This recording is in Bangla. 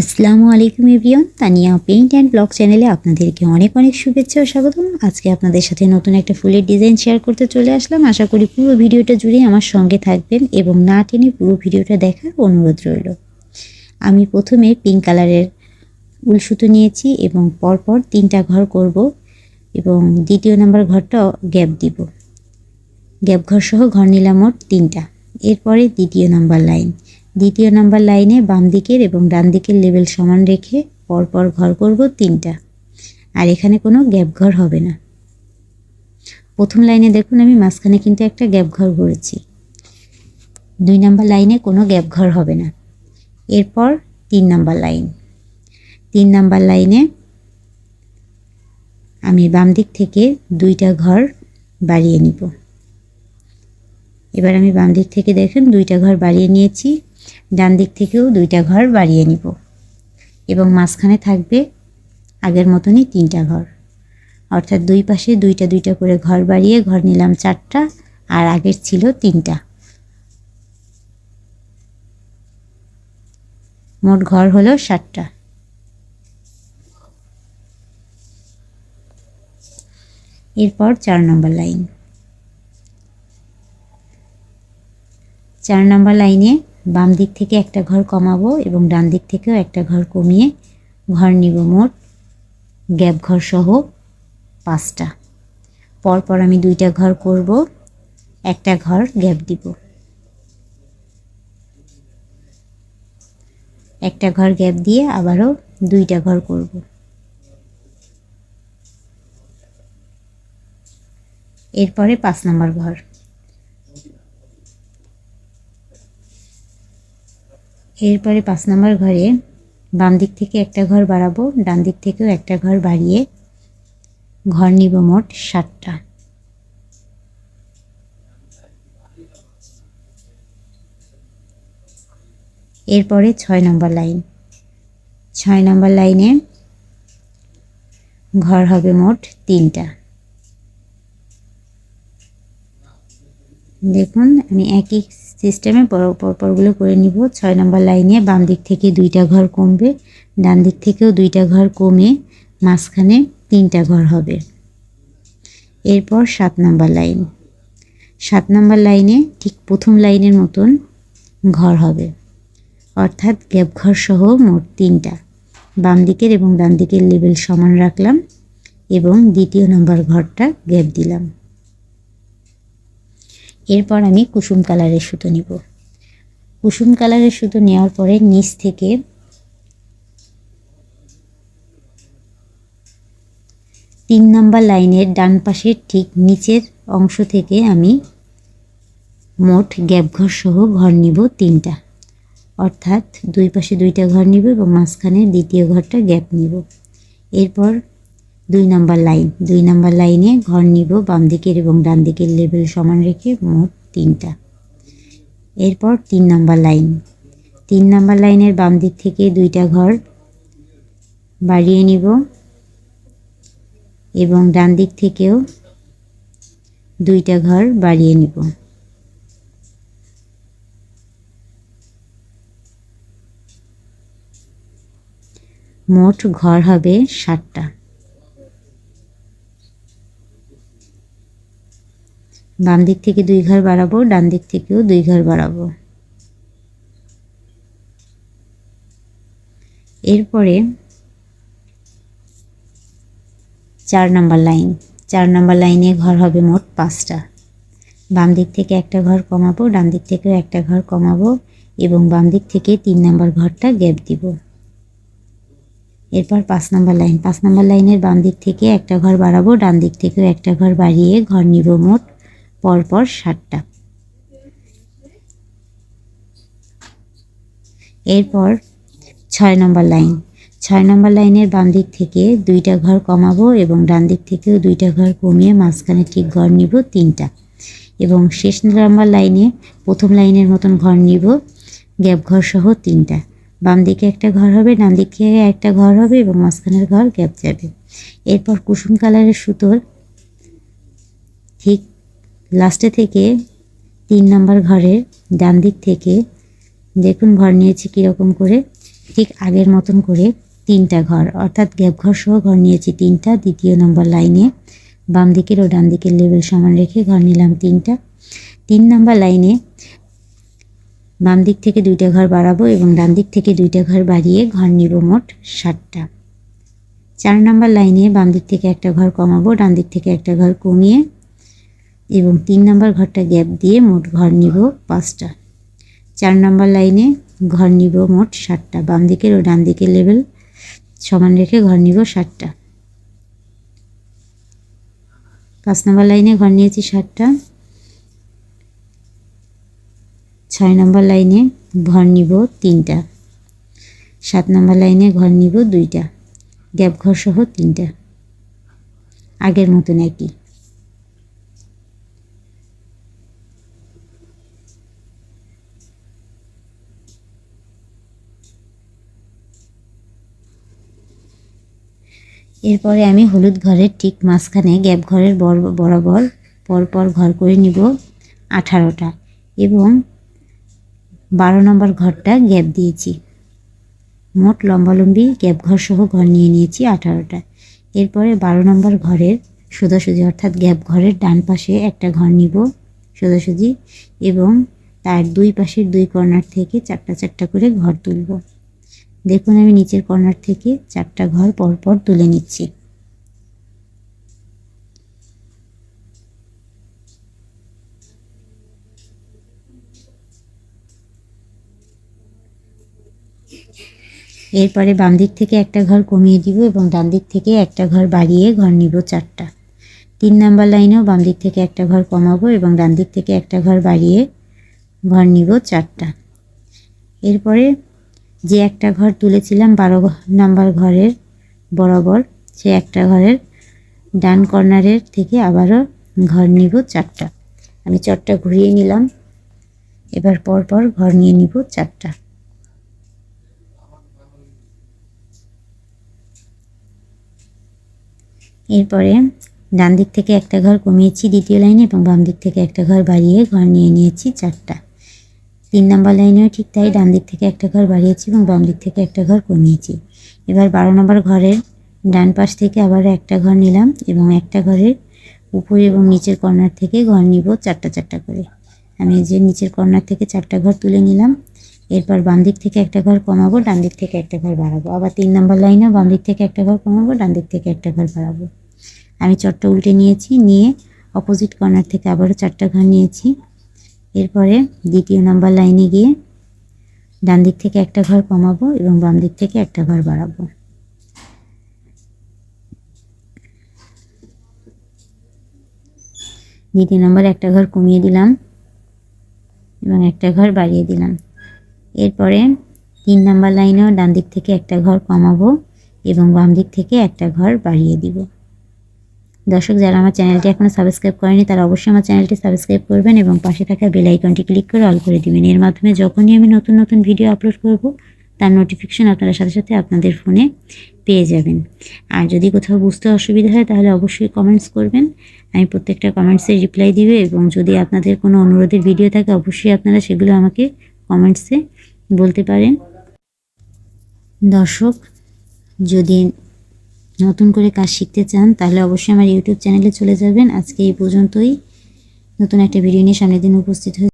আসসালামু আলাইকুম everyone, Tania paint and blog চ্যানেলে আপনাদেরকে অনেক অনেক শুভেচ্ছা ও স্বাগতম। আজকে আপনাদের সাথে নতুন একটা ফুলের ডিজাইন শেয়ার করতে চলে আসলাম। আশা করি পুরো ভিডিওটা জুড়ে আমার সঙ্গে থাকবেন এবং না টেনে পুরো ভিডিওটা দেখার অনুরোধ রইল। আমি প্রথমে পিঙ্ক কালারের উল সুতো নিয়েছি এবং পরপর তিনটা ঘর করব এবং দ্বিতীয় নাম্বার ঘরটা গ্যাপ দিব। গ্যাপ ঘর সহ ঘর নিলাম মোট তিনটা। এরপরে দ্বিতীয় নাম্বার লাইন দ্বিতীয় নাম্বার লাইনে বাম দিকের এবং ডান দিকের লেভেল সমান রেখে পরপর ঘর করব তিনটা। আর এখানে কোনো গ্যাপ ঘর হবে না। প্রথম লাইনে দেখুন, আমি মাঝখানে কিন্তু একটা গ্যাপ ঘর করেছি। দুই নাম্বার লাইনে কোনো গ্যাপ ঘর হবে না। এরপর তিন নাম্বার লাইন। তিন নাম্বার লাইনে আমি বাম দিক থেকে দুইটা ঘর বাড়িয়ে নিব। এবার আমি বাম দিক থেকে দেখেন, দুইটা ঘর বাড়িয়ে নিয়েছি। ডান দিক থেকেও দুইটা ঘর বাড়িয়ে নিব। এবং মাঝখানে থাকবে আগের মতনই তিনটা ঘর। অর্থাৎ দুই পাশে দুইটা দুইটা করে ঘর বাড়িয়ে ঘর নিলাম চারটা, আর আগের ছিল তিনটা। মোট ঘর হলো সাতটা। এরপর চার নম্বর লাইন। চার নম্বর লাইনে বাম দিক থেকে একটা ঘর কমাবো এবং ডান দিক থেকেও একটা ঘর কমিয়ে ঘর নিব মোট গ্যাপ ঘর সহ পাঁচটা। পরপর আমি দুইটা ঘর করব, একটা ঘর গ্যাপ দিব। একটা ঘর গ্যাপ দিয়ে আবারও দুইটা ঘর করব। এরপরে পাঁচ নম্বর ঘর। এরপরে পাঁচ নম্বর ঘরে বাম দিক থেকে একটা ঘর বাড়াবো, ডান দিক থেকেও একটা ঘর বাড়িয়ে ঘর নিব মোট সাতটা। এরপরে ছয় নম্বর লাইন। ছয় নম্বর লাইনে ঘর হবে মোট তিনটা। দেখুন, আমি একই সিস্টেমে পরপরগুলো করে নিব। ছয় নম্বর লাইনে বাম দিক থেকে দুইটা ঘর কমবে, ডান দিক থেকেও দুইটা ঘর কমে, মাঝখানে তিনটা ঘর হবে। এরপর সাত নম্বর লাইন। সাত নম্বর লাইনে ঠিক প্রথম লাইনের মতন ঘর হবে। অর্থাৎ গ্যাপ ঘর সহ মোট তিনটা। বাম দিকের এবং ডান দিকের লেভেল সমান রাখলাম এবং দ্বিতীয় নম্বর ঘরটা গ্যাপ দিলাম। এরপর আমি কুসুম কালারের সুতো নিব। কুসুম কালারের সুতো নেওয়ার পরে নিচ থেকে তিন নাম্বার লাইনের ডান পাশের ঠিক নিচের অংশ থেকে আমি মোট গ্যাপ ঘর সহ ঘর নিব তিনটা। অর্থাৎ দুই পাশে দুইটা ঘর নিব এবং মাঝখানে দ্বিতীয় ঘরটা গ্যাপ নিব। এরপর দুই নাম্বার লাইন। দুই নাম্বার লাইনে ঘর নিব, বাম দিকের এবং ডান দিকের লেভেল সমান রেখে মোট তিনটা। এরপর তিন নাম্বার লাইন। তিন নাম্বার লাইনের বাম দিক থেকে দুইটা ঘর বাড়িয়ে নিব এবং ডান দিক থেকেও দুইটা ঘর বাড়িয়ে নিব। মোট ঘর হবে ষাটটা বাম দিক থেকে দুই ঘর বাড়াবো, ডান দিক থেকেও দুই ঘর বাড়াবো। এরপরে চার নাম্বার লাইন। চার নাম্বার লাইনে ঘর হবে মোট পাঁচটা। বাম দিক থেকে একটা ঘর কমাবো, ডান দিক থেকেও একটা ঘর কমাবো এবং বাম দিক থেকে তিন নাম্বার ঘরটা গ্যাপ দিব। এরপর পাঁচ নাম্বার লাইন। পাঁচ নাম্বার লাইনের বাম দিক থেকে একটা ঘর বাড়াবো, ডান দিক থেকেও একটা ঘর বাড়িয়ে ঘর নিব মোট পরপর ষাটটা এরপর ছয় নম্বর লাইন। ছয় নম্বর লাইনের বাম দিক থেকে দুইটা ঘর কমাবো এবং ডান দিক থেকেও দুইটা ঘর কমিয়ে মাঝখানে ঠিক ঘর নিব তিনটা। এবং শেষ নম্বর লাইনে প্রথম লাইনের মতন ঘর নিব, গ্যাপ ঘর সহ তিনটা। বাম দিকে একটা ঘর হবে, ডান দিকে একটা ঘর হবে এবং মাঝখানের ঘর গ্যাপ যাবে। এরপর কুসুম কালারের সুতোর ঠিক লাস্টে থেকে তিন নাম্বার ঘরের ডান দিক থেকে দেখুন ঘর নিয়েছি কীরকম করে, ঠিক আগের মতন করে তিনটা ঘর। অর্থাৎ গ্যাপ ঘর সহ ঘর নিয়েছি তিনটা, দ্বিতীয় নম্বর লাইনে বাম দিকের ও ডান দিকের লেভেল সমান রেখে ঘর নিলাম তিনটা। তিন নম্বর লাইনে বাম দিক থেকে দুইটা ঘর বাড়াবো এবং ডান দিক থেকে দুইটা ঘর বাড়িয়ে ঘর নিব মোট ষাটটা চার নম্বর লাইনে বাম দিক থেকে একটা ঘর কমাবো, ডান দিক থেকে একটা ঘর কমিয়ে এবং তিন নম্বর ঘরটা গ্যাপ দিয়ে মোট ঘর নিব পাঁচটা। চার নম্বর লাইনে ঘর নিব মোট ষাটটা বাম দিকের ও ডান দিকের লেভেল সমান রেখে ঘর নিব ষাটটা পাঁচ নম্বর লাইনে ঘর নিয়েছি ষাটটা ছয় নম্বর লাইনে ঘর নিব তিনটা। সাত নম্বর লাইনে ঘর নিব দুইটা। গ্যাপ ঘর সহ তিনটা। আগের মতন একই। এরপরে আমি হলুদ ঘরের ঠিক মাঝখানে গ্যাপ ঘরের বর- বরাবর পরপর ঘর করে নিব আঠারোটা এবং বারো নম্বর ঘরটা গ্যাপ দিয়েছি। মোট লম্বালম্বি গ্যাপ ঘর সহ ঘর নিয়ে নিয়েছি আঠারোটা। এরপরে বারো নম্বর ঘরের সোজাসুজি অর্থাৎ গ্যাপ ঘরের ডান পাশে একটা ঘর নিব সোজাসুজি এবং তার দুই পাশের দুই কর্নার থেকে চারটা চারটা করে ঘর তুলব। দেখুন আমি নিচের কর্নার থেকে চারটা ঘর পরপর তুলে নিচ্ছি। এরপরে বাম দিক থেকে একটা ঘর কমিয়ে দিব এবং ডান দিক থেকে একটা ঘর বাড়িয়ে ঘর নিব চারটা। তিন নাম্বার লাইনেও বাম দিক থেকে একটা ঘর কমাবো এবং ডান দিক থেকে একটা ঘর বাড়িয়ে ঘর নিব চারটা। এরপরে যে একটা ঘর তুলেছিলাম বারো নাম্বার ঘরের বরাবর, সে একটা ঘরের ডান কর্নারের থেকে আবারও ঘর নিব চারটা। আমি চটটা ঘুরিয়ে নিলাম। এবার পরপর ঘর নিয়ে নিব চারটা। এরপরে ডান দিক থেকে একটা ঘর কমিয়েছি দ্বিতীয় লাইনে এবং বাম দিক থেকে একটা ঘর বাড়িয়ে ঘর নিয়ে নিয়েছি চারটা। তিন নম্বর লাইনেও ঠিক তাই ডান দিক থেকে একটা ঘর বাড়িয়েছি এবং বাম দিক থেকে একটা ঘর কমিয়েছি। এবার বারো নম্বর ঘরের ডান পাশ থেকে আবার একটা ঘর নিলাম এবং একটা ঘরের উপরে এবং নিচের কর্নার থেকে ঘর নিব চারটা চারটা করে। আমি যে নিচের কর্নার থেকে চারটা ঘর তুলে নিলাম এরপর বাম দিক থেকে একটা ঘর কমাবো ডান দিক থেকে একটা ঘর বাড়াবো। আবার তিন নম্বর লাইনেও বাম দিক থেকে একটা ঘর কমাবো ডান দিক থেকে একটা ঘর বাড়াবো। আমি চটটা উল্টে নিয়েছি নিয়ে অপোজিট কর্নার থেকে আবারও চারটা ঘর নিয়েছি। এরপরে দ্বিতীয় নাম্বার লাইনে গিয়ে ডান দিক থেকে একটা ঘর কমাবো এবং বাম দিক থেকে একটা ঘর বাড়াবো। দ্বিতীয় নম্বর একটা ঘর কমিয়ে দিলাম এবং একটা ঘর বাড়িয়ে দিলাম। এরপরে তিন নাম্বার লাইনেও ডান দিক থেকে একটা ঘর কমাবো এবং বাম দিক থেকে একটা ঘর বাড়িয়ে দিব। দর্শক, যারা আমার চ্যানেলটি এখনও সাবস্ক্রাইব করেনি, তারা অবশ্যই আমার চ্যানেলটি সাবস্ক্রাইব করবেন এবং পাশে থাকা বেল আইকনটি ক্লিক করে অল করে দিবেন। এর মাধ্যমে যখনই আমি নতুন নতুন ভিডিও আপলোড করব, তার নোটিফিকেশন আপনারা সাথে সাথে আপনাদের ফোনে পেয়ে যাবেন। আর যদি কোথাও বুঝতে অসুবিধা হয়, তাহলে অবশ্যই কমেন্টস করবেন। আমি প্রত্যেকটা কমেন্টসে রিপ্লাই দিবে এবং যদি আপনাদের কোনো অনুরোধের ভিডিও থাকে, অবশ্যই আপনারা সেগুলো আমাকে কমেন্টসে বলতে পারেন। দর্শক, যদি নতুন করে কাজ শিখতে চান, তাহলে অবশ্যই আমার ইউটিউব চ্যানেলে চলে যাবেন। আজকে এই পর্যন্তই। নতুন একটা ভিডিও নিয়ে সামনের দিন উপস্থিত হয়ে